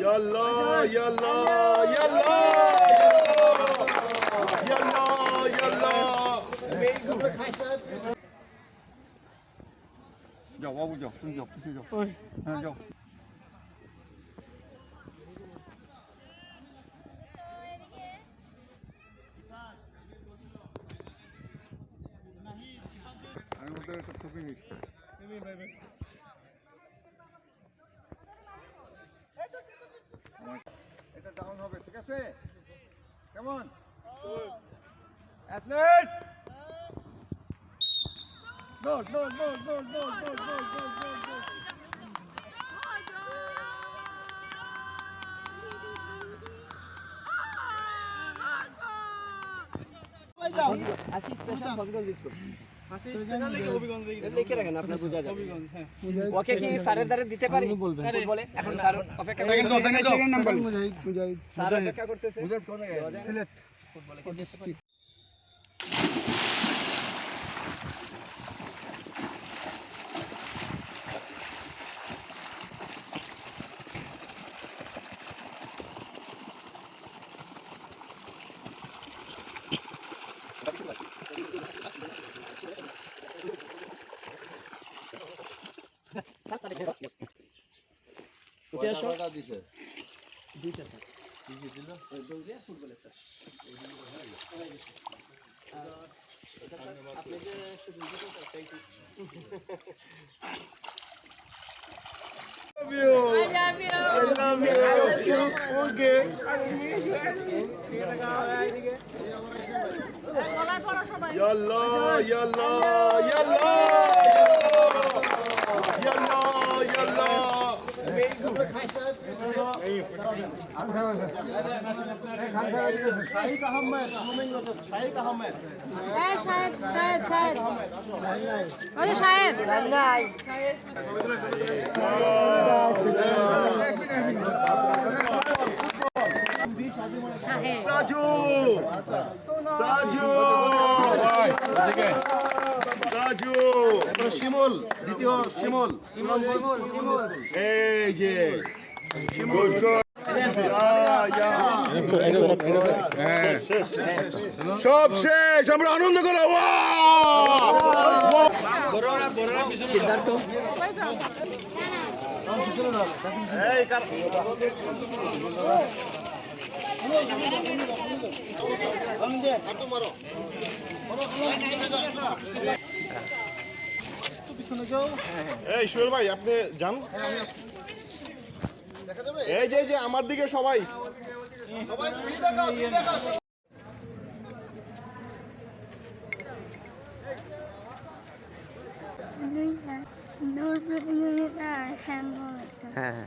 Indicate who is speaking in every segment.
Speaker 1: yalla yalla yalla yalla yalla 야 와보죠. 그죠? 그죠? 그죠? 아이고, 내가 또 소빈이. Down হবে ঠিক আছে কেমন অ্যাথলেট দৌড় দৌড় দৌড় দৌড় দৌড় দৌড় দৌড় দৌড় দৌড় দৌড়
Speaker 2: লিখে রাখেন আপনার বোঝা যাবে। ওকে কি স্যারের দ্বারা দিতে পারি? বলে। এখন স্যার অপেক্ষা
Speaker 1: গো
Speaker 2: স্যার অপেক্ষা করতেছে।
Speaker 1: সিলেক্ট
Speaker 2: উঠে আসো। দুইটা স্যার। দৌড়ে আর ফুটবলে স্যার আপনি যে শুধু স্যার তাই কি
Speaker 1: ইয়াল্লা ইয়াল্লা ইয়াল্লা ইয়াল্লা ইয়াল্লা শাহিদ আহমেদ শাহিদ আহমেদ
Speaker 3: এই শাহেদ শাহেদ শাহেদ ওই যে শাহেদ শাহেদ
Speaker 1: সাজু। সাজু। সাজু। শিমুল দ্বিতীয় শিমুল। এই যে গুড সব শেষ আমরা আনন্দ করো এই সোহেল ভাই আপনি যান। এই যে যে আমার দিকে সবাই।
Speaker 4: হ্যান্ডবল
Speaker 2: হ্যাঁ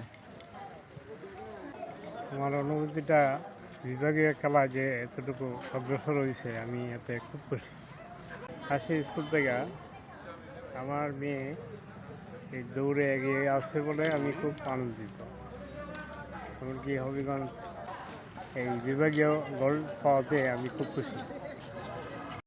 Speaker 5: আমার অনুভূতিটা বিভাগীয় খেলা যে এতটুকু অগ্রসর হয়েছে আমি এতে খুব খুশি। হাসি স্কুল থেকে আমার মেয়ে এই দৌড়ে এগিয়ে আছে বলে আমি খুব আনন্দিত। এমনকি হবিগঞ্জ এই বিভাগীয় গোল্ড পাওয়াতে আমি খুব খুশি।